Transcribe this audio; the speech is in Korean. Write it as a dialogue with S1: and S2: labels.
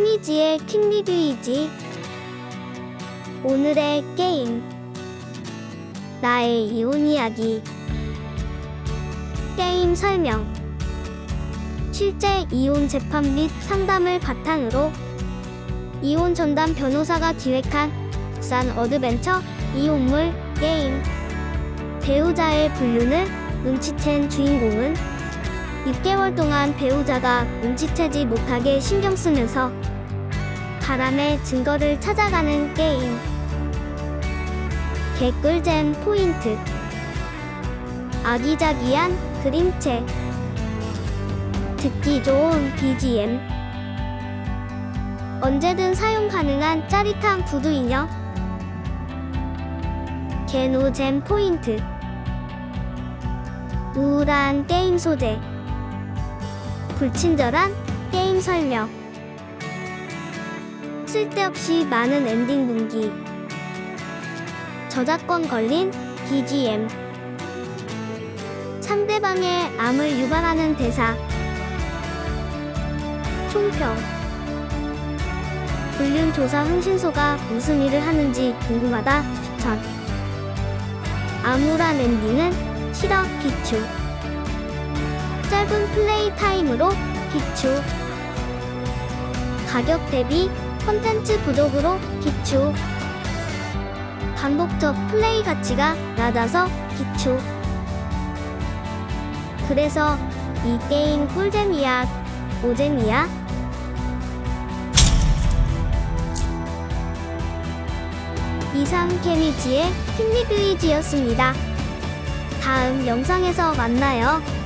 S1: 케미지의 킹 리뷰이지. 오늘의 게임. 나의 이혼 이야기. 게임 설명. 실제 이혼 재판 및 상담을 바탕으로 이혼 전담 변호사가 기획한 국산 어드벤처 이혼물 게임. 배우자의 불륜을 눈치챈 주인공은 6개월 동안 배우자가 눈치채지 못하게 신경 쓰면서 바람의 증거를 찾아가는 게임. 개꿀잼 포인트. 아기자기한 그림체. 듣기 좋은 BGM. 언제든 사용 가능한 짜릿한 구두 인형. 개노잼 포인트. 우울한 게임 소재. 불친절한 게임 설명. 쓸데없이 많은 엔딩 분기. 저작권 걸린 BGM. 상대방의 암을 유발하는 대사. 총평. 불륜 조사 흥신소가 무슨 일을 하는지 궁금하다 추천. 암울한 엔딩은 싫어 비추. 짧은 플레이 타임으로 비추. 가격 대비 컨텐츠 부족으로 비추. 반복적 플레이 가치가 낮아서 비추. 그래서 이 게임 꿀잼이야, 오잼이야? 이상 케미지의 킹리뷰이지였습니다. 다음 영상에서 만나요.